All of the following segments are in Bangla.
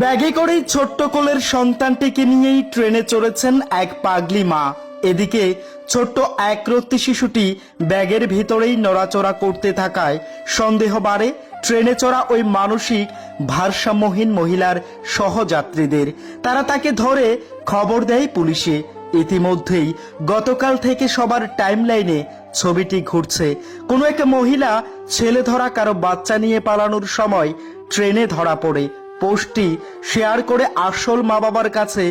ব্যাগে করেই ছোট্ট কোলের সন্তানটিকে নিয়েই ট্রেনে চড়েছেন এক পাগলি মা। এদিকে ছোট্ট একরত্তি শিশুটি ব্যাগের ভিতরেই নড়াচড়া করতে থাকায় সন্দেহ বাড়ে ট্রেনে চড়া ওই মানসিক, ভারসাম্যহীন মহিলার সহযাত্রীদের। তারা তাকে ধরে খবর দেয় পুলিশে। ইতিমধ্যেই গতকাল থেকে সবার টাইমলাইনে ছবিটি ঘুরছে। কোনো এক মহিলা ছেলে ধরা, কারও বাচ্চা নিয়ে পালানোর সময় ট্রেনে ধরা পড়ে। পোস্টটি শেয়ার করে আসল মা বাবার কাছে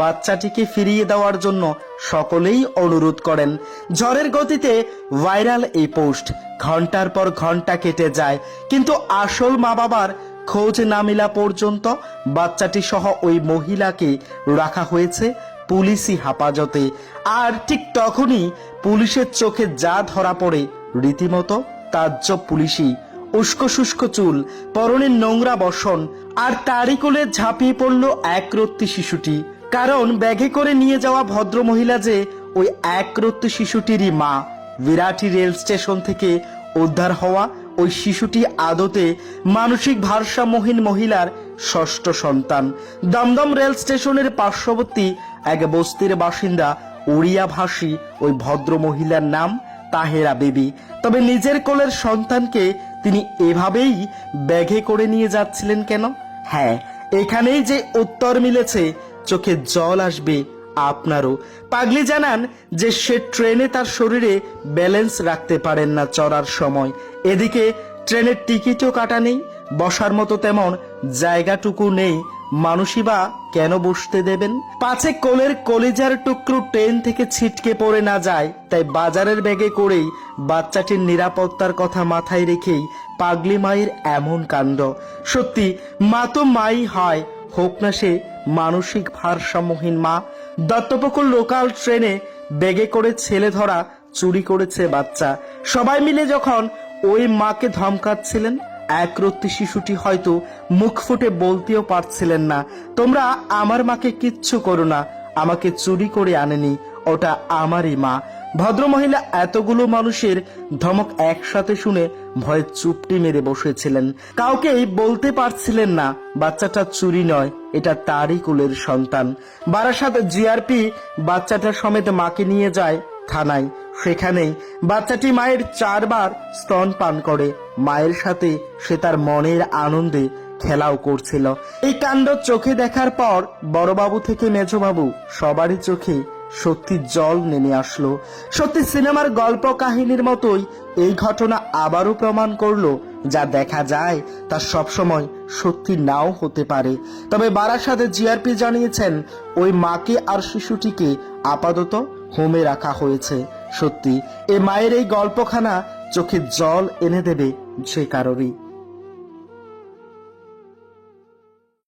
বাচ্চাটিকে ফিরিয়ে দেওয়ার জন্য সকলেই অনুরোধ করেন। ঝড়ের গতিতে ভাইরাল এই পোস্ট। ঘণ্টার পর ঘণ্টা কেটে যায়, কিন্তু আসল মা বাবার খোঁজ না মিলা পর্যন্ত বাচ্চাটি সহ ওই মহিলাকে রাখা হয়েছে পুলিশি হাফাজতে। আর ঠিক তখনই পুলিশের চোখে যা ধরা পড়ে, রীতিমতো তাজ্জব পুলিশি উস্কো শুষ্ক চুল, পরনের নোংরা বসন, আর তারই কোলে ঝাঁপিয়ে পড়ল একরত্তি শিশুটি। কারণ ব্যাগে করে নিয়ে যাওয়া ভদ্র মহিলা যে ওই একরত্তি শিশুটিরই মা। বিরাটি রেল স্টেশন থেকে উদ্ধার হওয়া ওই শিশুটি আদতে মানসিক ভারসাম্যহীন মহিলার ষষ্ঠ সন্তান। দমদম রেল স্টেশনের পার্শ্ববর্তী এক বস্তির বাসিন্দা উড়িয়া ভাষী ওই ভদ্র মহিলার নাম তাহেরা বেবি। তবে নিজের কোলের সন্তানকে তিনি এভাবেই ব্যাগে করে নিয়ে যাচ্ছিলেন কেন? হ্যাঁ এখানেই যে উত্তর মিলেছে, চোখে জল আসবে আপনারও। পাগলি জানান যে সে ট্রেনে তার শরীরে ব্যালেন্স রাখতে পারেন না চড়ার সময়। এদিকে ট্রেনের টিকিটও কাটা নেই, বসার মতো তেমন জায়গাটুকু নেই। মানুষই বা কেন বসতে দেবেন? পাছে কোলের কলিজার টুকরো ট্রেন থেকে ছিটকে পড়ে না যায়, তাই বাজারের ব্যাগে করেই বাচ্চাটির নিরাপত্তার কথা মাথায় রেখেই পাগলি মায়ের এমন কাণ্ড। সত্যি, মা তো মাই হয়, হোক না সে মানসিক ভারসাম্যহীন মা। দত্তপুকুর লোকাল ট্রেনে ব্যাগে করে ছেলে ধরা, চুরি করেছে বাচ্চা। সবাই মিলে যখন ওই মাকে ধমকাচ্ছিলেন একরত্তি শিশুটি হয়তো মুখ ফুটে বলতেও পারছিলেন না, তোমরা আমার মাকে কিচ্ছু করো না, আমাকে চুরি করে আনেনি, ওটা আমারই মা। ভদ্রমহিলা এতগুলো মানুষের ধমক একসাথে শুনে ভয়ে চুপটি মেরে বসেছিলেন। কাউকেই বলতে পারছিলেন না, বাচ্চাটা চুরি নয়, এটা তারই কুলের সন্তান। বারাসাত জিআরপি বাচ্চাটা সমেত মাকে নিয়ে যায় থানায়। সেখানেই বাচ্চাটি মায়ের চারবার স্তন পান করে। মায়ের সাথে সে তার মনের আনন্দে খেলাও করছিল। এই কাণ্ড চোখে দেখার পর বড়বাবু থেকে মেজবাবু সবারই চোখে সত্যি জল নেমে আসলো। সত্যি সিনেমার গল্প কাহিনীর মতোই এই ঘটনা আবারও প্রমাণ করল, যা দেখা যায় তা সবসময় সত্যি নাও হতে পারে। তবে বারাসাতে জিআরপি জানিয়েছেন, ওই মাকে আর শিশুটিকে আপাতত হোমে রাখা হয়েছে। সত্যি এ মায়ের এই গল্পখানা চোখে জল এনে দেবে সে কারোরই।